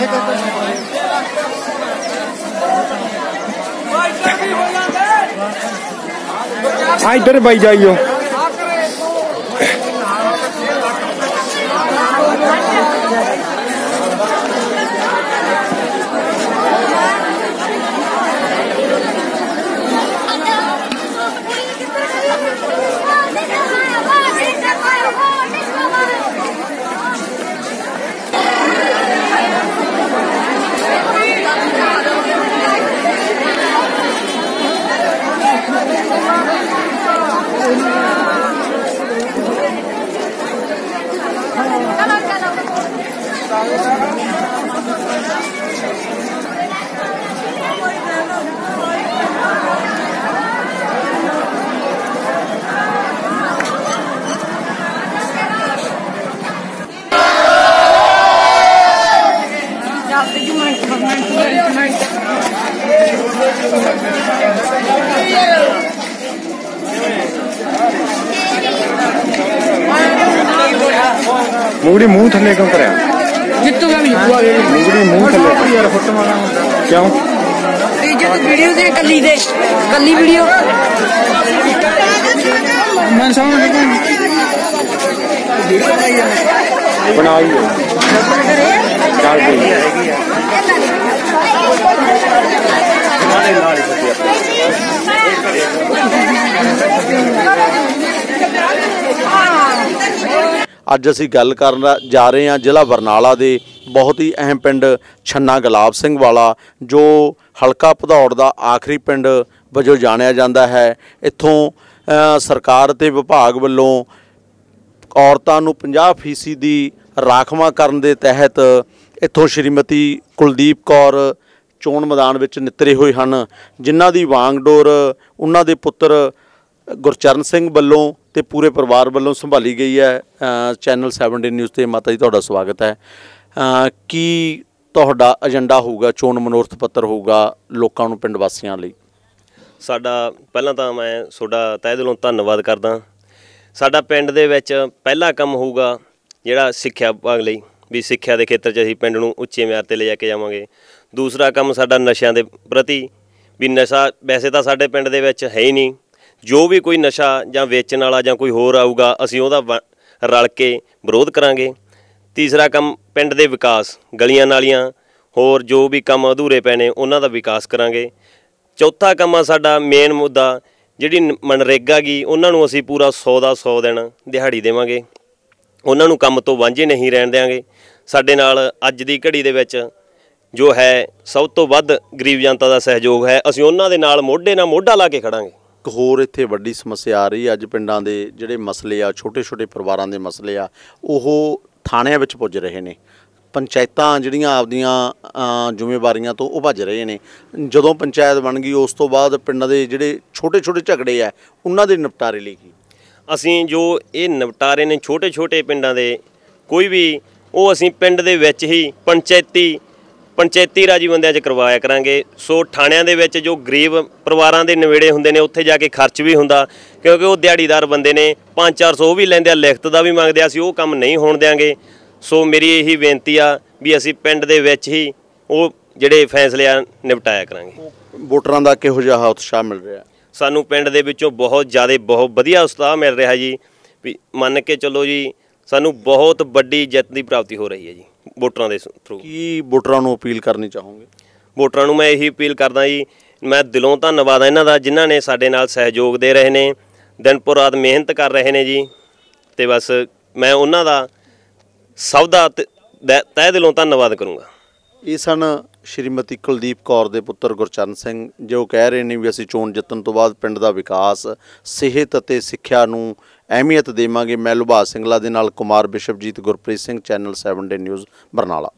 ਪੈਸੇ ਕਰਦਾ ਸੀ ਇੱਧਰ ਬਾਈ ਜਾਈਓ। Come on, come on. ಮುಗುಡಿ moong ಥರ್ಲೇಕ ಅಂತಾರೆ ಮುಗುಡಿ ಮೂಂಗ್ ಥರ್ಲೇಕ ಕ್ಯಾಂ वीडियो दे कली दे कली वीडियो मैं समझ बना चार ਅੱਜ ਅਸੀਂ ਗੱਲ ਕਰਨ ਜਾ ਰਹੇ ਹਾਂ ਜ਼ਿਲ੍ਹਾ ਬਰਨਾਲਾ ਦੇ ਬਹੁਤ ਹੀ ਅਹਿਮ ਪਿੰਡ ਛੰਨਾ ਗੁਲਾਬ ਸਿੰਘ ਵਾਲਾ, ਜੋ ਹਲਕਾ ਭਦੌੜ ਦਾ ਆਖਰੀ ਪਿੰਡ ਵਜੋਂ ਜਾਣਿਆ ਜਾਂਦਾ ਹੈ। ਇੱਥੋਂ ਸਰਕਾਰ ਤੇ ਵਿਭਾਗ ਵੱਲੋਂ ਔਰਤਾਂ ਨੂੰ 50% ਦੀ ਰਾਖਵਾਂ ਕਰਨ ਦੇ ਤਹਿਤ ਇੱਥੋਂ ਸ਼੍ਰੀਮਤੀ ਕੁਲਦੀਪ ਕੌਰ ਚੋਣ ਮੈਦਾਨ ਵਿੱਚ ਨਿਤਰੇ ਹੋਏ ਹਨ, ਜਿਨ੍ਹਾਂ ਦੀ ਵਾਂਗਡੋਰ ਉਹਨਾਂ ਦੇ ਪੁੱਤਰ ਗੁਰਚਰਨ ਸਿੰਘ ਵੱਲੋਂ ਤੇ ਪੂਰੇ ਪਰਿਵਾਰ ਵੱਲੋਂ ਸੰਭਾਲੀ ਗਈ ਹੈ ਅ, ਚੈਨਲ 7 ਨਿਊਜ਼ ਤੇ ਮਾਤਾ ਜੀ ਤੁਹਾਡਾ ਸਵਾਗਤ ਹੈ। ਕੀ ਤੁਹਾਡਾ ਏਜੰਡਾ ਹੋਊਗਾ ਚੋਣ ਮਨੋਰਥ ਪੱਤਰ ਹੋਊਗਾ ਲੋਕਾਂ ਨੂੰ ਪਿੰਡ ਵਾਸੀਆਂ ਲਈ? ਸਾਡਾ ਪਹਿਲਾਂ ਤਾਂ ਮੈਂ ਤੁਹਾਡਾ ਤਹਿ ਦਿਲੋਂ ਧੰਨਵਾਦ ਕਰਦਾ। ਸਾਡਾ ਪਿੰਡ ਦੇ ਵਿੱਚ ਪਹਿਲਾ ਕੰਮ ਹੋਊਗਾ ਜਿਹੜਾ ਸਿੱਖਿਆ ਵਿਭਾਗ ਲਈ ਵੀ ਸਿੱਖਿਆ ਦੇ ਖੇਤਰ 'ਚ ਅਸੀਂ ਪਿੰਡ ਨੂੰ ਉੱਚੇ ਮਿਆਰ ਤੇ ਲੈ ਜਾ ਕੇ ਜਾਵਾਂਗੇ। ਦੂਸਰਾ ਕੰਮ ਸਾਡਾ ਨਸ਼ਿਆਂ ਦੇ ਪ੍ਰਤੀ ਵੀ ਨਸ਼ਾ ਵੈਸੇ ਤਾਂ ਸਾਡੇ ਪਿੰਡ ਦੇ ਵਿੱਚ ਹੈ ਹੀ ਨਹੀਂ। ਜੋ ਵੀ ਕੋਈ ਨਸ਼ਾ ਜਾਂ ਵੇਚਣ ਵਾਲਾ ਜਾਂ ਕੋਈ ਹੋਰ ਆਊਗਾ, ਅਸੀਂ ਉਹਦਾ ਵ- ਰਲ ਕੇ ਵਿਰੋਧ ਕਰਾਂਗੇ। ਤੀਸਰਾ ਕੰਮ ਪਿੰਡ ਦੇ ਵਿਕਾਸ, ਗਲੀਆਂ ਨਾਲੀਆਂ, ਹੋਰ ਜੋ ਵੀ ਕੰਮ ਅਧੂਰੇ ਪਏ ਨੇ, ਉਹਨਾਂ ਦਾ ਵਿਕਾਸ ਕਰਾਂਗੇ। ਚੌਥਾ ਕੰਮ ਆ ਸਾਡਾ ਮੇਨ ਮੁੱਦਾ, ਜਿਹੜੀ ਮਨਰੇਗਾ ਗੀ, ਉਹਨਾਂ ਨੂੰ ਅਸੀਂ ਪੂਰਾ 100 ਦਾ 100 ਦਿਨ ਦਿਹਾੜੀ ਦੇਵਾਂਗੇ। ਉਹਨਾਂ ਨੂੰ ਕੰਮ ਤੋਂ ਵਾਂਝੇ ਨਹੀਂ ਰਹਿਣ ਦੇਵਾਂਗੇ ਸਾਡੇ ਨਾਲ ਅੱਜ ਦੀ ਘੜੀ ਦੇ ਵਿੱਚ ਜੋ ਹੈ, ਸਭ ਤੋਂ ਵੱਧ ਗਰੀਬ ਜਨਤਾ ਦਾ ਸਹਿਯੋਗ ਹੈ, ਅਸੀਂ ਉਹਨਾਂ ਦੇ ਨਾਲ ਮੋਢੇ ਨਾਲ ਮੋਢਾ ਲਾ ਕੇ ਖੜਾਂਗੇ। ਇੱਕ ਹੋਰ ਇੱਥੇ ਵੱਡੀ ਸਮੱਸਿਆ ਆ ਰਹੀ ਹੈ ਅੱਜ ਪਿੰਡਾਂ ਦੇ ਜਿਹੜੇ ਮਸਲੇ ਆ ਛੋਟੇ ਛੋਟੇ ਪਰਿਵਾਰਾਂ ਦੇ ਮਸਲੇ ਆ, ਉਹ ਥਾਣਿਆਂ ਵਿੱਚ ਪੁੱਜ ਰਹੇ ਨੇ। ਪੰਚਾਇਤਾਂ ਜਿਹੜੀਆਂ ਆਪਦੀਆਂ ਜ਼ਿੰਮੇਵਾਰੀਆਂ ਤੋਂ ਉਹ ਭੱਜ ਰਹੇ ਨੇ। ਜਦੋਂ ਪੰਚਾਇਤ ਬਣ ਗਈ, ਉਸ ਤੋਂ ਬਾਅਦ ਪਿੰਡਾਂ ਦੇ ਜਿਹੜੇ ਛੋਟੇ ਛੋਟੇ ਝਗੜੇ ਆ, ਉਹਨਾਂ ਦੇ ਨਿਪਟਾਰੇ ਲਈ ਕੀ? ਅਸੀਂ ਜੋ ਇਹ ਨਿਪਟਾਰੇ ਨੇ ਛੋਟੇ ਛੋਟੇ ਪਿੰਡਾਂ ਦੇ, ਕੋਈ ਵੀ, ਉਹ ਅਸੀਂ ਪਿੰਡ ਦੇ ਵਿੱਚ ਹੀ ਪੰਚਾਇਤੀ ਪੰਚਾਇਤੀ ਰਾਜੀ ਬੰਦਿਆਂ 'ਚ ਕਰਵਾਇਆ ਕਰਾਂਗੇ। ਸੋ ਥਾਣਿਆਂ ਦੇ ਵਿੱਚ ਜੋ ਗਰੀਬ ਪਰਿਵਾਰਾਂ ਦੇ ਨਵੇੜੇ ਹੁੰਦੇ ਨੇ ਉੱਥੇ ਜਾ ਕੇ ਖਰਚ ਵੀ ਹੁੰਦਾ ਕਿਉਂਕਿ ਉਹ ਦਿਹਾੜੀਦਾਰ ਬੰਦੇ ਨੇ। 5-400 ਉਹ ਵੀ ਲੈਂਦੇ ਆ ਲਿਖਤ ਦਾ ਵੀ ਮੰਗਦੇ ਆ ਅਸੀਂ ਉਹ ਕੰਮ ਨਹੀਂ ਹੋਣ ਦਿਆਂਗੇ। ਸੋ ਮੇਰੀ ਇਹੀ ਬੇਨਤੀ ਆ ਵੀ ਅਸੀਂ ਪਿੰਡ ਦੇ ਵਿੱਚ ਹੀ ਉਹ ਜਿਹੜੇ ਫੈਸਲੇ ਆ ਨਿਪਟਾਇਆ ਕਰਾਂਗੇ। ਵੋਟਰਾਂ ਦਾ ਕਿਹੋ ਜਿਹਾ ਉਤਸ਼ਾਹ ਮਿਲ ਰਿਹਾ? ਸਾਨੂੰ ਪਿੰਡ ਦੇ ਵਿੱਚੋਂ ਬਹੁਤ ਜ਼ਿਆਦਾ ਬਹੁਤ ਵਧੀਆ ਉਤਸ਼ਾਹ ਮਿਲ ਰਿਹਾ ਜੀ। ਵੀ ਮੰਨ ਕੇ ਚੱਲੋ ਜੀ ਸਾਨੂੰ ਬਹੁਤ ਵੱਡੀ ਜਿੱਤ ਦੀ ਪ੍ਰਾਪਤੀ ਹੋ ਰਹੀ ਹੈ ਜੀ ਵੋਟਰਾਂ ਦੇ ਥਰੂ ਕੀ ਵੋਟਰਾਂ ਨੂੰ ਅਪੀਲ ਕਰਨੀ ਚਾਹੋਗੇ? ਵੋਟਰਾਂ ਨੂੰ ਮੈਂ ਇਹੀ ਅਪੀਲ ਕਰਦਾ ਜੀ ਮੈਂ ਦਿਲੋਂ ਧੰਨਵਾਦ ਆ ਇਹਨਾਂ ਦਾ ਜਿਨ੍ਹਾਂ ਨੇ ਸਾਡੇ ਨਾਲ ਸਹਿਯੋਗ ਦੇ ਰਹੇ ਨੇ ਦਿਨ ਪਰ ਰਾਤ ਮਿਹਨਤ ਕਰ ਰਹੇ ਨੇ ਜੀ ਤੇ ਬਸ ਮੈਂ ਉਹਨਾਂ ਦਾ ਸਭ ਦੈ- ਤਹਿ ਦਿਲੋਂ ਧੰਨਵਾਦ ਕਰੂੰਗਾ। ਇਹ ਸਨ ਸ਼੍ਰੀਮਤੀ ਕੁਲਦੀਪ ਕੌਰ ਦੇ ਪੁੱਤਰ ਗੁਰਚਰਨ ਸਿੰਘ, ਜੋ ਕਹਿ ਰਹੇ ਨੇ ਵੀ ਅਸੀਂ ਚੋਣ ਜਿੱਤਣ ਤੋਂ ਬਾਅਦ ਪਿੰਡ ਦਾ ਵਿਕਾਸ, ਸਿਹਤ ਅਤੇ ਸਿੱਖਿਆ ਨੂੰ ਅਹਿਮੀਅਤ ਦੇਵਾਂਗੇ। ਮੈਂ ਲੁਭਾ ਸਿੰਘਲਾ ਦੇ ਨਾਲ Kumar Bishapjit, Gurpreet Singh, channel 7 day news, Barnala.